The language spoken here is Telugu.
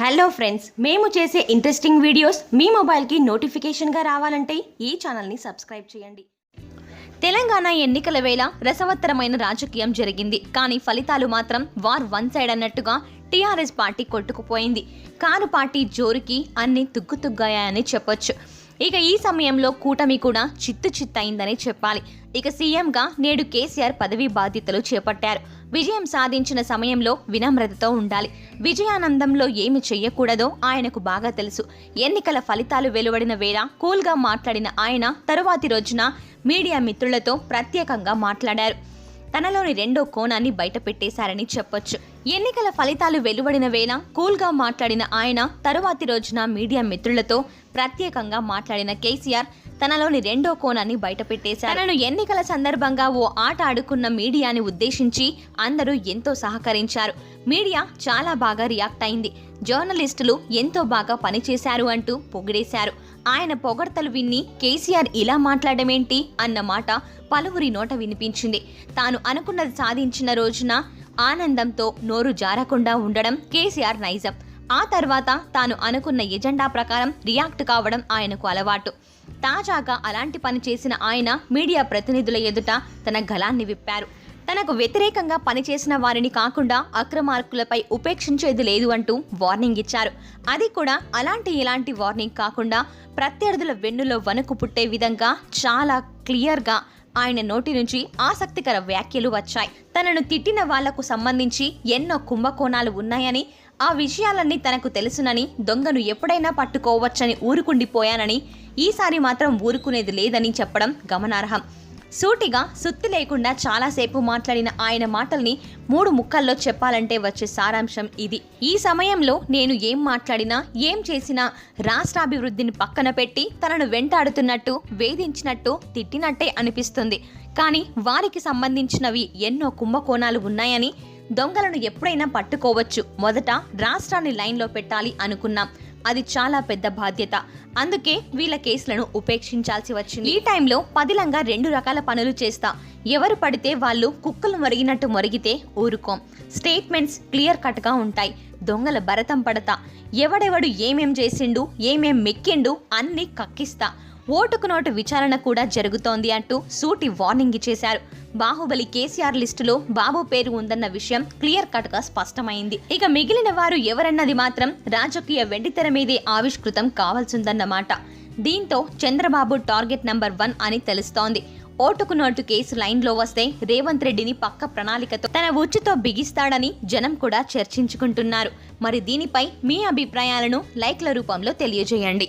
హలో ఫ్రెండ్స్ మేము చేసే ఇంట్రెస్టింగ్ వీడియోస్ మీ మొబైల్కి నోటిఫికేషన్గా రావాలంటే ఈ ఛానల్ని సబ్స్క్రైబ్ చేయండి. తెలంగాణ ఎన్నికల వేళ రసవత్తరమైన రాజకీయం జరిగింది. కానీ ఫలితాలు మాత్రం వార్ వన్ సైడ్ అన్నట్టుగా టీఆర్ఎస్ పార్టీ కొట్టుకుపోయింది. కారు పార్టీ జోరుకి అన్ని తుగ్గుతుగ్గాయని చెప్పొచ్చు. ఇక ఈ సమయంలో కూటమి కూడా చిత్తు చిత్తయిందనే చెప్పాలి. ఇక సీఎంగా నేడు కేసీఆర్ పదవీ బాధ్యతలు చేపట్టారు. విజయం సాధించిన సమయంలో వినమ్రతతో ఉండాలి. విజయానందంలో ఏమి చెయ్యకూడదో ఆయనకు బాగా తెలుసు. ఎన్నికల ఫలితాలు వెలువడిన వేళ కూల్గా మాట్లాడిన ఆయన తరువాతి రోజున మీడియా మిత్రులతో ప్రత్యేకంగా మాట్లాడారు. తనలోని రెండో కోణాన్ని బయటపెట్టేశారని చెప్పొచ్చు. ఎన్నికల ఫలితాలు వెలువడిన వేళ కూల్గా మాట్లాడిన ఆయన తరువాతి రోజున మీడియా మిత్రులతో ప్రత్యేకంగా మాట్లాడిన కేసీఆర్ తనలోని రెండో కోణాన్ని బయటపెట్టేశారు. తనను ఎన్నికల సందర్భంగా ఓ ఆట ఆడుకున్న మీడియాని ఉద్దేశించి అందరూ ఎంతో సహకరించారు. మీడియా చాలా బాగా రియాక్ట్ అయింది. జర్నలిస్టులు ఎంతో బాగా పనిచేశారు అంటూ పొగిడేశారు. ఆయన పొగడ్తలు విన్ని కేసీఆర్ ఇలా మాట్లాడమేంటి అన్న మాట పలువురి నోట వినిపించింది. తాను అనుకున్నది సాధించిన రోజున ఆనందంతో నోరు జారకుండా ఉండడం కేసీఆర్ నైజం. ఆ తర్వాత తాను అనుకున్న ఎజెండా ప్రకారం రియాక్ట్ కావడం ఆయనకు అలవాటు. తాజాగా అలాంటి పని చేసిన ఆయన మీడియా ప్రతినిధుల ఎదుట తన గలాన్ని విప్పారు. తనకు వ్యతిరేకంగా పనిచేసిన వారిని కాకుండా అక్రమార్కులపై ఉపేక్షించేది లేదు అంటూ వార్నింగ్ ఇచ్చారు. అది కూడా అలాంటి ఇలాంటి వార్నింగ్ కాకుండా ప్రత్యర్థుల వెన్నులో వణుకు పుట్టే విధంగా చాలా క్లియర్గా ఆయన నోటి నుంచి ఆసక్తికర వ్యాఖ్యలు వచ్చాయి. తనను తిట్టిన వాళ్ళకు సంబంధించి ఎన్నో కుంభకోణాలు ఉన్నాయని ఆ విషయాలన్నీ తనకు తెలుసునని దొంగను ఎప్పుడైనా పట్టుకోవచ్చని ఊరుకుండిపోయానని ఈసారి మాత్రం ఊరుకునేది లేదని చెప్పడం గమనార్హం. సూటిగా సుత్తి లేకుండా చాలాసేపు మాట్లాడిన ఆయన మాటల్ని మూడు ముక్కల్లో చెప్పాలంటే వచ్చే సారాంశం ఇది. ఈ సమయంలో నేను ఏం మాట్లాడినా ఏం చేసినా రాష్ట్రాభివృద్ధిని పక్కన పెట్టి తనను వెంటాడుతున్నట్టు వేధించినట్టు తిట్టినట్టే అనిపిస్తుంది. కానీ వారికి సంబంధించినవి ఎన్నో కుంభకోణాలు ఉన్నాయని దొంగలను ఎప్పుడైనా పట్టుకోవచ్చు. మొదట రాష్ట్రాన్ని లైన్లో పెట్టాలి అనుకున్నాం. అది చాలా పెద్ద బాధ్యత. అందుకే వీళ్ళ కేసులను ఉపేక్షించాల్సి వచ్చింది. ఈ టైంలో పదిలంగా రెండు రకాల పనులు చేస్తా. ఎవరు పడితే వాళ్ళు కుక్కలు మరిగినట్టు మరిగితే ఊరుకోం. స్టేట్మెంట్స్ క్లియర్ కట్గా ఉంటాయి. దొంగల భరతం పడతా. ఎవడెవడు ఏమేం చేసిండు ఏమేం మెక్కిండు అన్ని కక్కిస్తా. ఓటుకు నోటు విచారణ కూడా జరుగుతోంది అంటూ సూటి వార్నింగ్ ఇచ్చేశారు. బాహుబలి కేసీఆర్ లిస్టులో బాబు పేరు ఉందన్న విషయం క్లియర్ కట్గా స్పష్టమైంది. ఇక మిగిలిన వారు ఎవరన్నది మాత్రం రాజకీయ వెండితెర మీదే ఆవిష్కృతం కావాల్సిందన్నమాట దీంతో చంద్రబాబు టార్గెట్ నంబర్ వన్ అని తెలుస్తోంది. ఓటుకు నోటు కేసు లైన్లో వస్తే రేవంత్ రెడ్డిని పక్క ప్రణాళికతో తన ఉచ్చుతో బిగిస్తాడని జనం కూడా చర్చించుకుంటున్నారు. మరి దీనిపై మీ అభిప్రాయాలను లైక్ల రూపంలో తెలియజేయండి.